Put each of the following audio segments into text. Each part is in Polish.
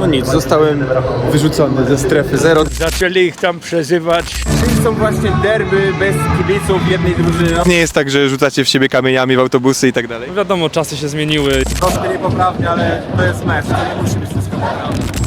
No nic, zostałem wyrzucony ze strefy zero. Zaczęli ich tam przezywać. Czyli są właśnie derby bez kibiców jednej drużyny. Nie jest tak, że rzucacie w siebie kamieniami w autobusy i tak dalej. Wiadomo, czasy się zmieniły. Troszkę niepoprawnie, ale to jest mecz, to nie musi być wszystko poprawne.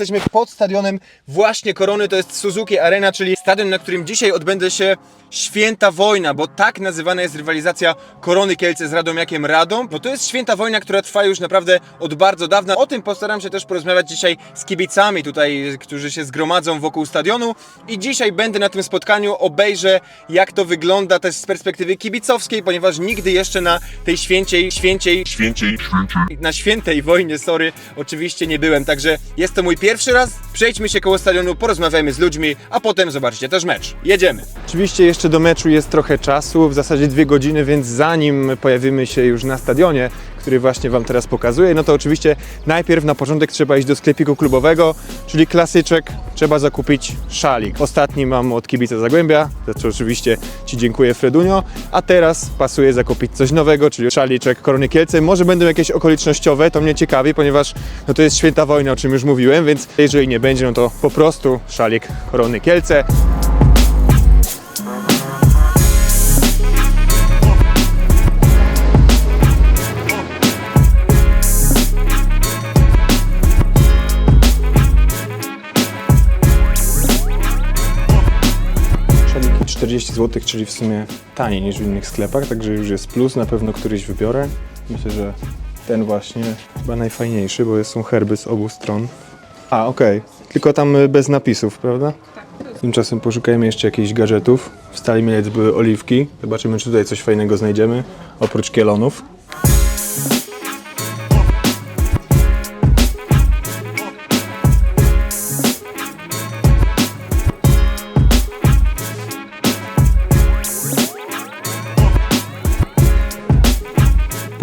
Jesteśmy pod stadionem właśnie Korony, to jest Suzuki Arena, czyli stadion, na którym dzisiaj odbędzie się Święta Wojna, bo tak nazywana jest rywalizacja Korony Kielce z Radomiakiem Radom. No to jest Święta Wojna, która trwa już naprawdę od bardzo dawna. O tym postaram się też porozmawiać dzisiaj z kibicami tutaj, którzy się zgromadzą wokół stadionu i dzisiaj będę na tym spotkaniu, obejrzę jak to wygląda też z perspektywy kibicowskiej, ponieważ nigdy jeszcze na tej święciej, święciej, Święciej, święciej. na świętej wojnie, sorry, oczywiście nie byłem, także jest to mój pierwszy raz. Przejdźmy się koło stadionu, porozmawiajmy z ludźmi, a potem zobaczycie też mecz. Jedziemy. Oczywiście jeszcze do meczu jest trochę czasu, w zasadzie dwie godziny, więc zanim pojawimy się już na stadionie, który właśnie Wam teraz pokazuję, no to oczywiście najpierw na początek trzeba iść do sklepiku klubowego, czyli klasyczek, trzeba zakupić szalik. Ostatni mam od kibica Zagłębia, za co oczywiście Ci dziękuję Fredunio, a teraz pasuje zakupić coś nowego, czyli szaliczek Korony Kielce. Może będą jakieś okolicznościowe, to mnie ciekawi, ponieważ no to jest święta wojna, o czym już mówiłem, więc jeżeli nie będzie, no to po prostu szalik Korony Kielce. 40 zł, czyli w sumie taniej niż w innych sklepach, także już jest plus, na pewno któryś wybiorę. Myślę, że ten właśnie chyba najfajniejszy, bo są herby z obu stron. A, okej, tylko tam y, bez napisów, prawda? Tymczasem poszukajmy jeszcze jakichś gadżetów. W stali mielec były oliwki. Zobaczymy, czy tutaj coś fajnego znajdziemy, oprócz kielonów.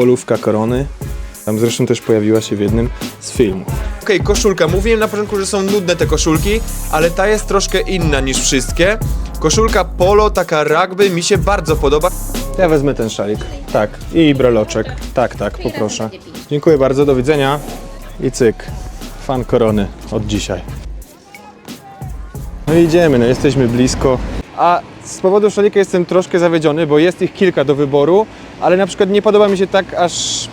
Polówka korony. Tam zresztą też pojawiła się w jednym z filmów. Okej, koszulka. Mówiłem na początku, że są nudne te koszulki, ale ta jest troszkę inna niż wszystkie. Koszulka polo, taka rugby, mi się bardzo podoba. Ja wezmę ten szalik. Tak. I breloczek. Tak, tak, poproszę. Dziękuję bardzo, do widzenia. I cyk. Fan korony od dzisiaj. No idziemy, no jesteśmy blisko. A z powodu szalika jestem troszkę zawiedziony, bo jest ich kilka do wyboru, ale na przykład nie podoba mi się tak aż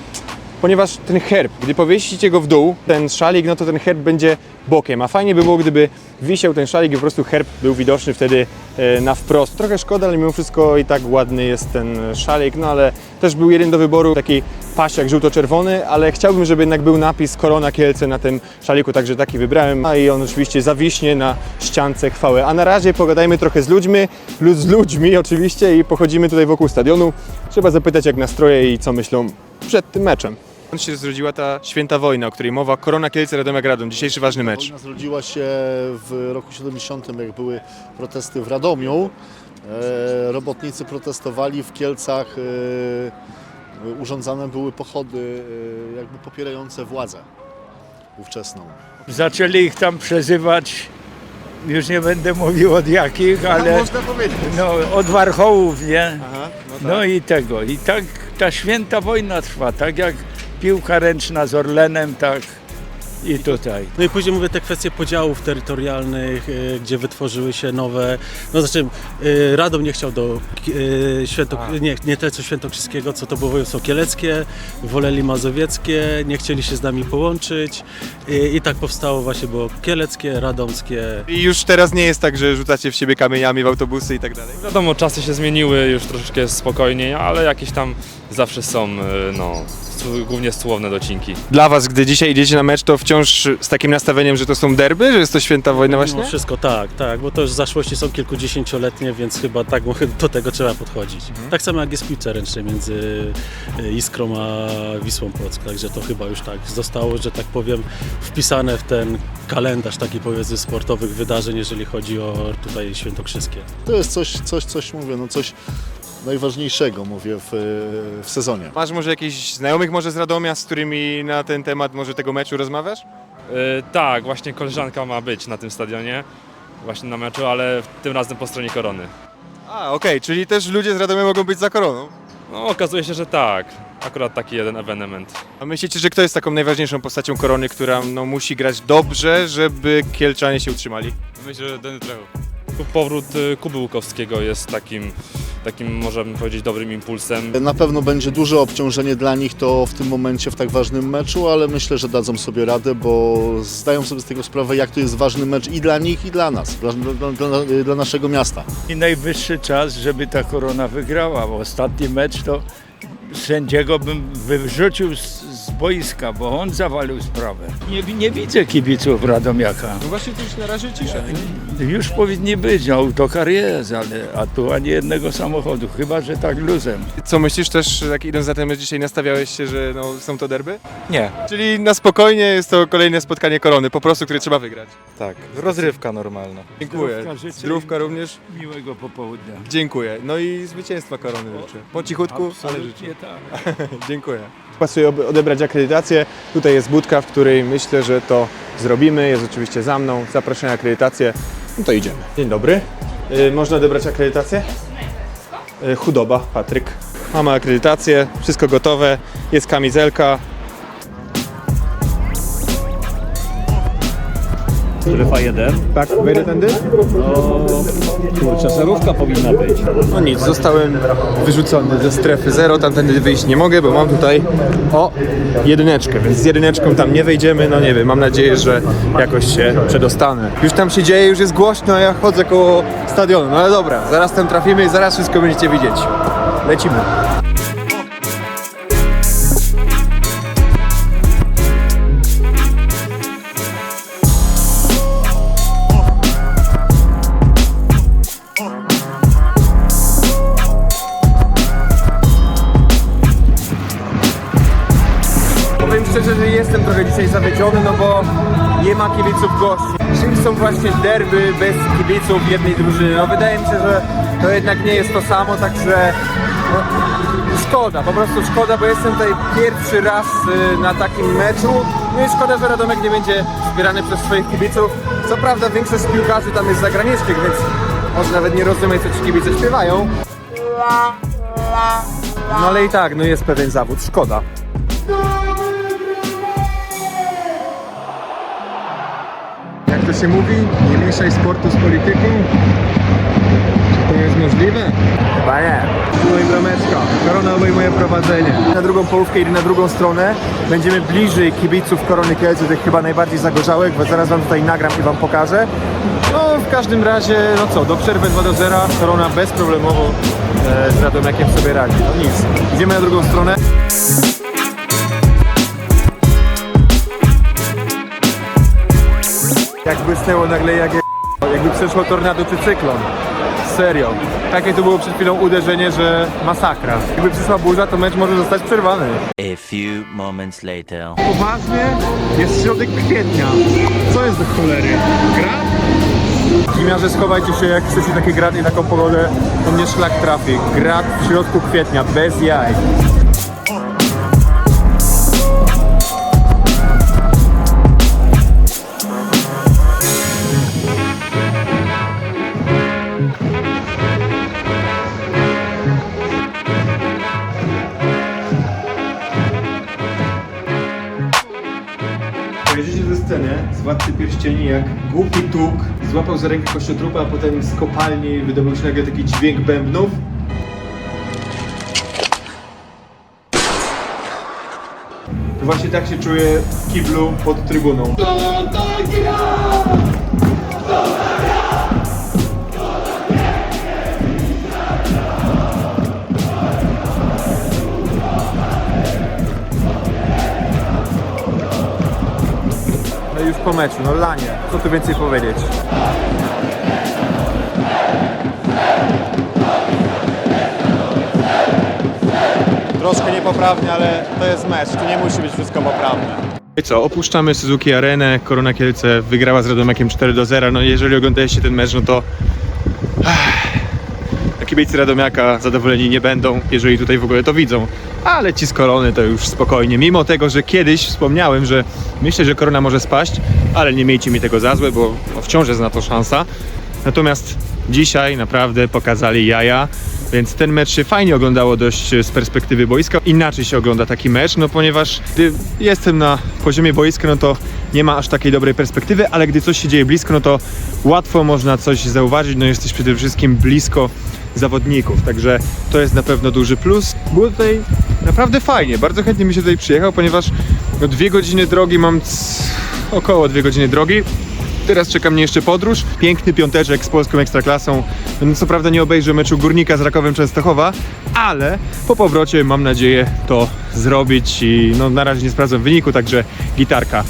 ponieważ ten herb, gdy powiesicie go w dół, ten szalik, no to ten herb będzie bokiem, a fajnie by było, gdyby wisiał ten szalik i po prostu herb był widoczny wtedy e, na wprost. Trochę szkoda, ale mimo wszystko i tak ładny jest ten szalik, no ale też był jeden do wyboru, taki pasiak żółto-czerwony, ale chciałbym, żeby jednak był napis Korona Kielce na tym szaliku, także taki wybrałem, a i on oczywiście zawiśnie na ściance chwały. A na razie pogadajmy trochę z ludźmi, lud- z ludźmi oczywiście i pochodzimy tutaj wokół stadionu. Trzeba zapytać jak nastroje i co myślą przed tym meczem. Skąd się zrodziła ta święta wojna, o której mowa? Korona Kielce, Radomiak Radom. Dzisiejszy ważny mecz. Wojna zrodziła się w roku 70, jak były protesty w Radomiu. E, robotnicy protestowali w Kielcach. E, urządzane były pochody e, jakby popierające władzę ówczesną. Zaczęli ich tam przezywać. Już nie będę mówił od jakich, ale Można powiedzieć. no, od warchołów, nie? Aha, no tak. No i tego. I tak ta święta wojna trwa, tak jak piłka ręczna z Orlenem, tak i tutaj. No i później mówię te kwestie podziałów terytorialnych, e, gdzie wytworzyły się nowe. No znaczy e, Radom nie chciał do e, Święto, nie, nie te co Świętokrzyskiego, co to było województwo kieleckie, woleli mazowieckie, nie chcieli się z nami połączyć e, i tak powstało właśnie było kieleckie, radomskie. I już teraz nie jest tak, że rzucacie w siebie kamieniami w autobusy i tak dalej. Wiadomo, czasy się zmieniły, już troszeczkę jest spokojniej, ale jakieś tam zawsze są, y, no, głównie słowne docinki. Dla was, gdy dzisiaj idziecie na mecz, to wciąż z takim nastawieniem, że to są derby, że jest to święta wojna właśnie? Mimo wszystko tak, tak, bo to już zaszłości są kilkudziesięcioletnie, więc chyba tak do tego trzeba podchodzić. Tak samo jak jest piłce ręcznej między e, Iskrą a Wisłą Płock, także to chyba już tak zostało, że tak powiem, wpisane w ten kalendarz taki powiedzmy sportowych wydarzeń, jeżeli chodzi o tutaj świętokrzyskie. To jest coś, coś, coś mówię, no coś najważniejszego mówię w, w sezonie. Masz może jakichś znajomych może z Radomia, z którymi na ten temat może tego meczu rozmawiasz? Y, tak, właśnie koleżanka ma być na tym stadionie, właśnie na meczu, ale tym razem po stronie korony. A, okej, czyli też ludzie z Radomia mogą być za koroną. No, okazuje się, że tak. akurat taki jeden ewenement. A myślicie, że kto jest taką najważniejszą postacią korony, która no, musi grać dobrze, żeby Kielczanie się utrzymali? Myślę, że Denny Trecho. Powrót y, Kuby Łukowskiego jest takim, takim możemy powiedzieć, dobrym impulsem. Na pewno będzie duże obciążenie dla nich to w tym momencie w tak ważnym meczu, ale myślę, że dadzą sobie radę, bo zdają sobie z tego sprawę, jak to jest ważny mecz i dla nich, i dla nas, dla, dla, dla, dla naszego miasta. I najwyższy czas, żeby ta korona wygrała, bo ostatni mecz to sędziego bym wyrzucił z, z boiska, bo on zawalił sprawę. Nie, nie widzę kibiców Radomiaka. No właśnie to już na razie cisza. Już powinni być, no autokar jest, ale a tu ani jednego samochodu, chyba że tak luzem. Co myślisz też, jak idąc za ten mecz dzisiaj nastawiałeś się, że no, są to derby? Nie, Czyli na spokojnie jest to kolejne spotkanie korony, po prostu, które trzeba wygrać. tak. Rozrywka normalna. Dziękuję. Zdrówka życzę Zdrówka również. Miłego popołudnia. Dziękuję. No i zwycięstwa korony życzę. Po cichutku, ale życzę. Absolutnie tak. Dziękuję. Pasuje ob- odebrać akredytację. Tutaj jest budka, w której myślę, że to zrobimy. Jest oczywiście za mną. Zaproszenie na akredytację. No to idziemy. Dzień dobry. Y, można odebrać akredytację? Y, chudoba, Patryk. Mamy akredytację, wszystko gotowe. Jest kamizelka. Strefa 1. Tak, wejdę tędy? Kurczę, zerówka powinna być. No nic, zostałem wyrzucony ze strefy zero, tamtędy wyjść nie mogę, bo mam tutaj o jedyneczkę, więc z jedyneczką tam nie wejdziemy, no nie wiem, mam nadzieję, że jakoś się przedostanę. Już tam się dzieje, już jest głośno, a ja chodzę koło stadionu, no ale dobra, zaraz tam trafimy i zaraz wszystko będziecie widzieć. Lecimy. Szczerze, jestem trochę dzisiaj zawiedziony, no bo nie ma kibiców gości. Czym są właśnie derby bez kibiców jednej drużyny? No wydaje mi się, że to jednak nie jest to samo, także no, szkoda, po prostu szkoda, bo jestem tutaj pierwszy raz y, na takim meczu. No i szkoda, że Radomek nie będzie wspierany przez swoich kibiców. Co prawda większość piłkarzy tam jest zagranicznych, więc może nawet nie rozumieć, co ci kibice śpiewają. No ale i tak, no jest pewien zawód, szkoda. To się mówi? Nie mieszaj sportu z polityką? Czy to jest możliwe? Chyba nie. Moja brameczka. Korona obejmuje prowadzenie. Na drugą połówkę i na drugą stronę będziemy bliżej kibiców Korony Kielce, tych chyba najbardziej zagorzałych, bo zaraz wam tutaj nagram i wam pokażę. No w każdym razie, no co, do przerwy 2 do 0, Korona bezproblemowo e, z Radomiakiem sobie radzi. No nic. Idziemy na drugą stronę. Jak błysnęło nagle jak jakby przeszło tornado czy cyklon. Serio. Takie to było przed chwilą uderzenie, że masakra. Jakby przyszła burza, to mecz może zostać przerwany. A few moments later. Poważnie? Jest środek kwietnia. Co jest do cholery? Grat? Gimiarze schowajcie się, jak chcecie takie graty i taką pogodę, to mnie szlak trafi. Grat w środku kwietnia, bez jaj. Władcy Pierścieni, jak głupi tuk złapał za rękę kościotrupa, a potem z kopalni wydobył się nagle taki dźwięk bębnów. To właśnie tak się czuję w kiblu pod trybuną. No już po meczu, no lanie. Co tu więcej powiedzieć? Troszkę niepoprawnie, ale to jest mecz. Tu nie musi być wszystko poprawne. I co, opuszczamy Suzuki Arenę. Korona Kielce wygrała z Radomiakiem 4 do 0. No jeżeli oglądaliście ten mecz, no to kibice Radomiaka zadowoleni nie będą, jeżeli tutaj w ogóle to widzą. Ale ci z Korony to już spokojnie. Mimo tego, że kiedyś wspomniałem, że myślę, że Korona może spaść, ale nie miejcie mi tego za złe, bo wciąż jest na to szansa. Natomiast dzisiaj naprawdę pokazali jaja. Więc ten mecz się fajnie oglądało dość z perspektywy boiska. Inaczej się ogląda taki mecz, no ponieważ gdy jestem na poziomie boiska, no to nie ma aż takiej dobrej perspektywy, ale gdy coś się dzieje blisko, no to łatwo można coś zauważyć, no jesteś przede wszystkim blisko zawodników, także to jest na pewno duży plus. Było tutaj naprawdę fajnie, bardzo chętnie mi się tutaj przyjechał, ponieważ no, dwie godziny drogi mam około dwie godziny drogi. Teraz czeka mnie jeszcze podróż. Piękny piąteczek z polską ekstraklasą. No, co prawda nie obejrzę meczu Górnika z Rakowem Częstochowa, ale po powrocie mam nadzieję to zrobić i no, na razie nie sprawdzam wyniku, także gitarka.